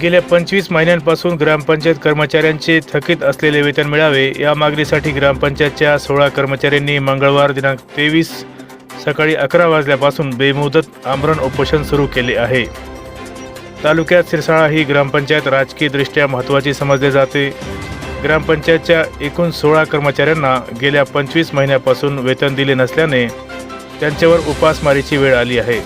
गेल्या पंचवीस महिन्यांपासून ग्रामपंचायत कर्मचाऱ्यांचे थकीत असलेले वेतन मिळावे या मागणीसाठी ग्रामपंचायतच्या सोळा कर्मचाऱ्यांनी मंगळवार दिनांक तेवीस सकाळी अकरा वाजल्यापासून बेमुदत आमरण उपोषण सुरू केले आहे. तालुक्यात सिरसाळा ही ग्रामपंचायत राजकीयदृष्ट्या महत्त्वाची समजली जाते. ग्रामपंचायतच्या एकूण सोळा कर्मचाऱ्यांना गेल्या पंचवीस महिन्यापासून वेतन दिले नसल्याने त्यांच्यावर उपासमारीची वेळ आली आहे.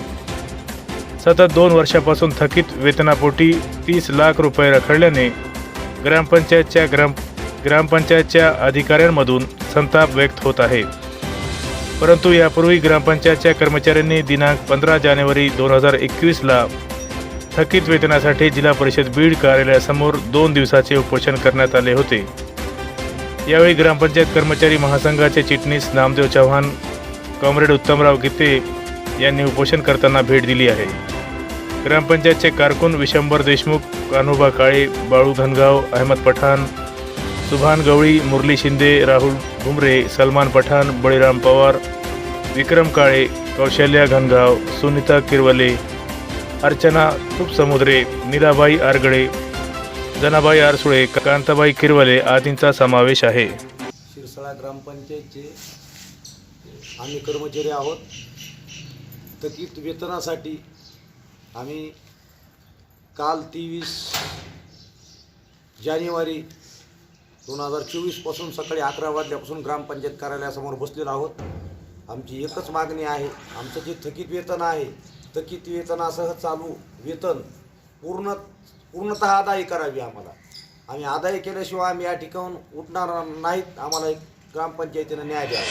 सतत दोन वर्षापासून थकीत वेतनापोटी तीस लाख रुपये रखडल्याने ग्रामपंचायतच्या ग्राम ग्रामपंचायतच्या अधिकाऱ्यांमधून संताप व्यक्त होत आहे. परंतु यापूर्वी ग्रामपंचायतच्या कर्मचाऱ्यांनी दिनांक पंधरा जानेवारी दोन हजार एकवीसला थकीत वेतनासाठी जिल्हा परिषद बीड कार्यालयासमोर दोन दिवसाचे उपोषण करण्यात आले होते. यावेळी ग्रामपंचायत कर्मचारी महासंघाचे चिटणीस नामदेव चव्हाण कॉम्रेड उत्तमराव गीते यांनी उपोषण करताना भेट दिली आहे. ग्रामपंचायतचे कारकून विशंभर देशमुख कान्होबा काळे बाळू धनगाव अहमद पठाण सुभान गवळी मुरली शिंदे राहुल घुमरे सलमान पठाण बळीराम पवार विक्रम काळे कौशल्या घनगाव सुनीता किरवले अर्चना तुपसमुद्रे नीलाबाई आरगडे जनाबाई आरसुळे कांताबाई किरवले आदींचा समावेश आहे. शिरसाळा ग्रामपंचायतचे आम्ही कर्मचारी आहोत. थकीत वेतनासाठी आम्ही काल तेवीस जानेवारी दोन हजार चोवीसपासून सकाळी अकरा वाजल्यापासून ग्रामपंचायत कार्यालयासमोर बसलेलो आहोत. आमची एकच मागणी आहे. आमचं जे थकीत वेतन आहे थकीत वेतनासह चालू वेतन पूर्ण पूर्णतः आदाय करावी आम्हाला. आम्ही आदाय केल्याशिवाय आम्ही या ठिकाणून उठणार नाहीत. आम्हाला एक ग्रामपंचायतीनं न्याय द्यावा.